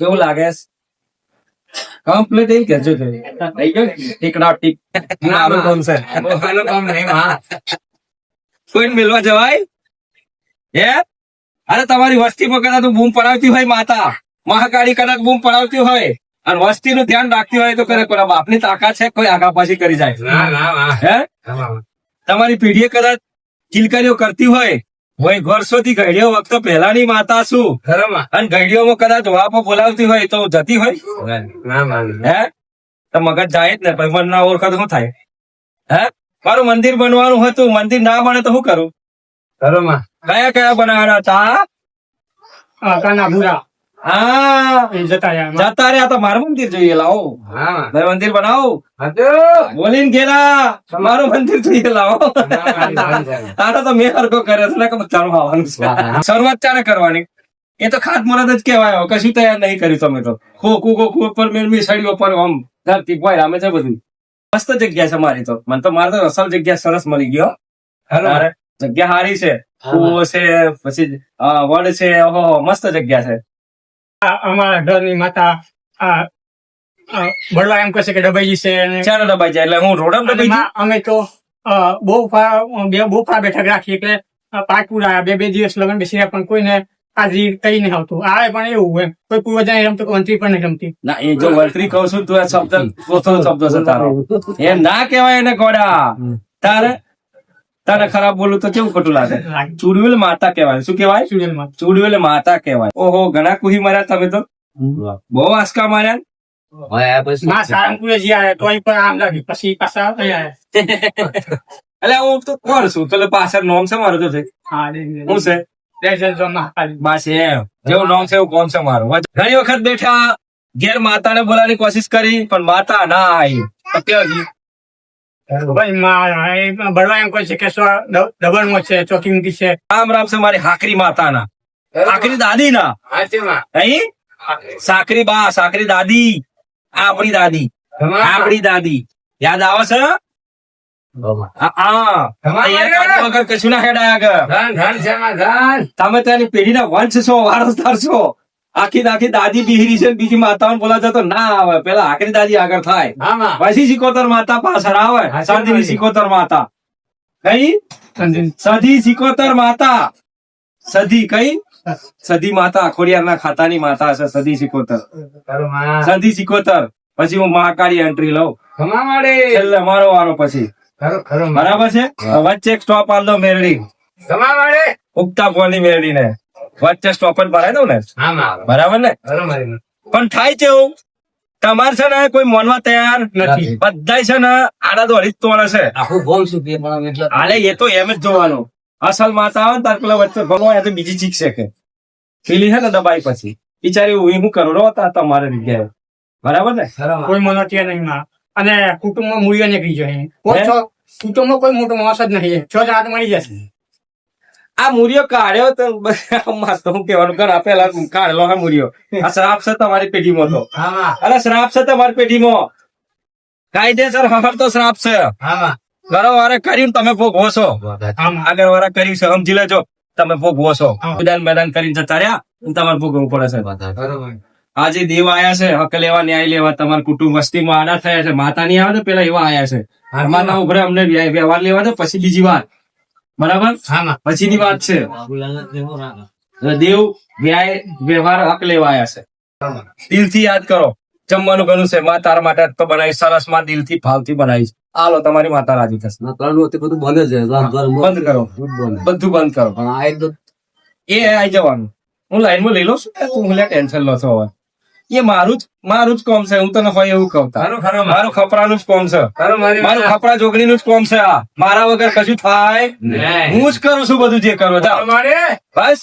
કેવું લાગે કમ્પ્લીટ કે જો થઈ ગયો ટીકડા ટીક. આનું કામ છે. આનું કામ નહીં હા કોઈને મિલવા જવાય? હે? અરે તમારી વસ્તીમાં કદાચ બૂમ પડાવતી હોય માતા. મહાકાળી કદાચ બૂમ પડાવતી હોય. અને વસ્તી નું ધ્યાન રાખતી હોય તો કરે કોઈ બાપની તાકાત છે કોઈ આગા પાછી કરી જાય? હે? તમારી પેઢીએ કદાચ કિલકારીઓ કરતી હોય હોય વર્ષોથી ઘડીઓ વખત પહેલાની માતા શું અને ઘડીઓમાં કદાચ વાપો બોલાવતી હોય તો જતી હોય. હે? તો મગજ જાય જ ને ભાઈ મન ના ઓળખા તો શું થાય? હે? મારું મંદિર બનવાનું હતું મંદિર ના બને તો શું કરું? કયા કયા બનાવવાના હતા? આ કાના ભૂરા. જતા રહ્યા એમાં. જતા રહ્યા તો મારું મંદિર જોઈએ લાવો. મારું મંદિર બનાવો. બોલીને ગયેલા મારું મંદિર જોઈએ લાવો. તારા તો મેં હરકો કર્યો છે ને આવવાનું શરૂઆત ચાલે કરવાની? એ તો ખાત મુરત જ કહેવાય કશું તૈયાર નહીં કર્યું તમે તો. ખોખું ખોખું ઉપર મેળવી સળીઓ પર આમ ધરતી ભાઈ રામે છે બધું. મસ્ત જગ્યા છે મારી તો. મને તો મારે તો અસલ જગ્યા સરસ મળી ગયો જગ્યા સારી છે. કૂવો છે પછી વડ છે ઓહો મસ્ત જગ્યા છે. અમારા ઘરની માતા આ બળવા એમ કહેશે કે ડબાઈ જશે અને ચાલો દબાઈ જાય એટલે હું રોડમ દબાઈ અમે તો બહુ બે બહુ ફા બેઠક રાખી એટલે પાંચ બે બે દિવસ લગ્ન બેસી રહ્યા પણ કોઈને હાજરી કઈ નહીં આવતું. આ પણ એવું એમ. કોઈ પૂર્વજા નહીં રમતું મંત્રી પણ નહીં રમતી. ના એ જો વળતરી કહું છું તું આ શબ્દ શબ્દ છે તારો. એમ ના કહેવાય એને કોડા. તારે તારે ખરાબ બોલું તો કેવું ખોટું લાગે? ચુડવેલ માતા કહેવાય. શું કહેવાય? ચૂડવેલ માતા. કહેવાય. ઓહો ઘણા કુહી માર્યા તમે તો. બહુ આસકા માર્યા હું તો કોણ છું? તો પાછળ નોમ છે મારું તો હા છે. બસ એમ. જેવું નામ છે એવું કોમ છે મારું. ઘણી વખત બેઠા ઘેર માતાને બોલાવાની કોશિશ કરી પણ માતા ના આવી તો ક્યાં ગઈ ભાઈ માં એ બળવા એમ કહે છે કે સો છે ચોકી છે. રામ રામ છે મારી હાકરી માતાના. હાકરી દાદી ના અહીં? સાકરી બા સાકરી દાદી. આપણી દાદી. આપણી દાદી. યાદ આવે છે? ના તમે તો એની પેઢીના વંશ છો વારસદાર છો. આખી આખી દાદી બિહરી છે બીજી માતાઓને બોલા તો ના આવે. પેલા આખરી દાદી આગળ થાય. પછી સિકોતર માતા પાછળ આવે. સાધી સિકોતર માતા. કઈ? સધી સિકોતર માતા. સધી કઈ? સધી માતા ખોડિયારના ખાતાની માતા છે સધી સિકોતર. સધી સિકોતર. પછી હું મહાકાળી એન્ટ્રી લઉં. છેલ્લે મારો વારો પછી. બરાબર છે? વચ્ચે એક સ્ટોપ આલ દો મેરડી. ઉગતા કોની મેરડી ને વચ્ચે સ્ટોપર જ ભરાય દઉં ને? બરાબર ને? પણ થાય છે એવું તમારે છે ને કોઈ માનવા તૈયાર નથી. બધા છે ને આડા દોડી જ તોડે છે. હાલે એ તો એમ જ જોવાનું. અસલ માતા આવે ને તાર પેલા વચ્ચે ભણવા એ તો બીજી ચીક છે કે પેલી છે ને દબાઈ પછી. બિચારી હું હું કરોડો હતા તમારે જગ્યાએ. બરાબર ને? કોઈ મનોટિયા નહીં માં. અને કુટુંબમાં મૂલ્ય નીકળી જાય કુટુંબમાં કોઈ મોટો માણસ જ નહીં. છ જ હાથ મળી જશે આ મૂર્યો કાઢ્યો તો હું કેવાનું ઘર આપેલા કાઢેલો હા મૂર્યો આ શ્રાપ છે તમારી પેઢીમાં તો. અરે શ્રાપ છે તમારી પેઢીમાં. કાયદેસર હફર તો શ્રાપ છે. ઘરો વારે કર્યું ને તમે ભોગવો છો. આમાં. આગળ વાળા કર્યું છે સમજી લેજો. તમે ભોગવો છો. મેદાન મેદાન કરીને જતા રહ્યા તમારે ભોગવવું પડે છે આજે દેવ આયા છે હક લેવા ન્યાય લેવા તમારા કુટુંબ વસ્તીમાં આડા થયા છે. માતા ની આવે તો પેલા એવા આયા છે. માતા ઉભરે અમને વ્યવહાર લેવા દે પછી બીજી વાત બરાબર? પછીની વાત છે. દેવ વ્યાય વ્યવહાર હક લેવાયા છે છે. દિલથી યાદ કરો. જમવાનું ઘણું છે. માં તારા માટે તો બનાવી સરસમાં દિલથી ભાવથી બનાવીશ આલો તમારી માતા રાજી થશે. ના ત્રણ બધું બંધ જ છે. બંધ કરો. બધું બંધ બધું બંધ કરો. એ આઈ જવાનું. હું લાઈનમાં લઈ લઉં છું. ને, તું ટેન્શન લો છો હવે. એ મારું જ મારું જ કોમ છે હું તને હોય એવું કહું મારું ખપરાનું જ કોમ છે. મારું ખપરા જોગણીનું જ કોમ છે આ. મારા વગર કશું થાય હું જ કરું છું બધું જે કરો. બસ.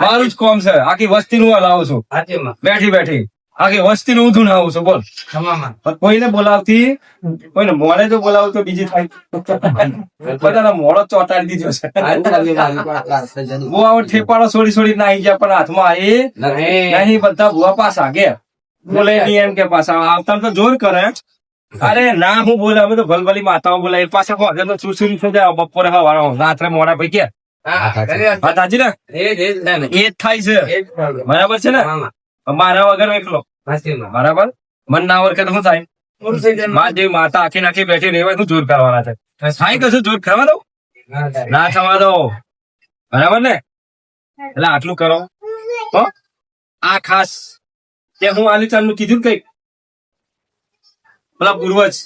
મારું જ કોમ છે. આખી વસ્તી નું હલાવું છું. બેઠી બેઠી. આખી વસ્તી નું ઊંધું નાવું છું. બોલ. કોઈને બોલાવતી કોઈને મોડે જો બોલાવું તો બીજી થાય. બધાને મોડો ચોટાડી દીધો છે. બહુ ઠેપાળો છોડી છોડી ના નાહી ગયા પણ હાથમાં એ નહીં. બધા ભુવા પાસ કે બોલે નહીં એમ કે પાછા આવતા તો જોર કરે. અરે ના હું બોલે અમે તો ભલભલી માતાઓ બોલે પાછા કહો તો સુસુરી થઈ જાય બપોરે હવારો રાત્રે મોડા ભાઈ કે. હાજી ને? એ જ થાય છે. બરાબર છે ને? મારા વગર એકલો. બરાબર? મન ના વગર તો શું થાય? મા જેવી માતા આખી નાખી બેઠી રહેવાય શું જોર કરવાના છે? થાય કશું જોર કરવા દઉં ના થવા દો. બરાબર ને? એટલે આટલું કરો. હો? આ ખાસ તે હું આલીચાનનું કીધું કંઈક. પેલા પૂર્વજ.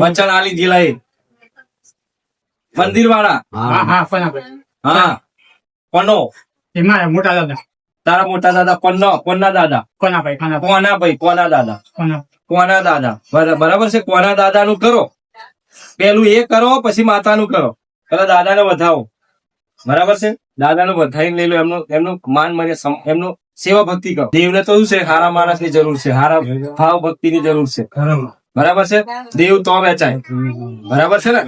વચન આલી જિલ્લા મંદિર વાળા હા પનો એમાં મોટા દાદા. તારા મોટા દાદા પન્નો કોના દાદા? કોના ભાઈ? કોના ભાઈ? કોના ભાઈ? કોના દાદા? કોના? કોના દાદા? બરાબર છે? કોના દાદા નું કરો. પેલું એ કરો પછી માતા નું કરો. પેલા દાદાને વધાવો. બરાબર છે? દાદા વધાવી વધાઈને લઈ લો. એમનું એમનું માન મર્યા એમનું સેવા ભક્તિ કરો. દેવને તો શું છે? હારા માણસની જરૂર છે. હારા ભાવ ભક્તિ ની જરૂર છે. બરાબર. છે? દેવ તો વેચાય. બરાબર છે ને?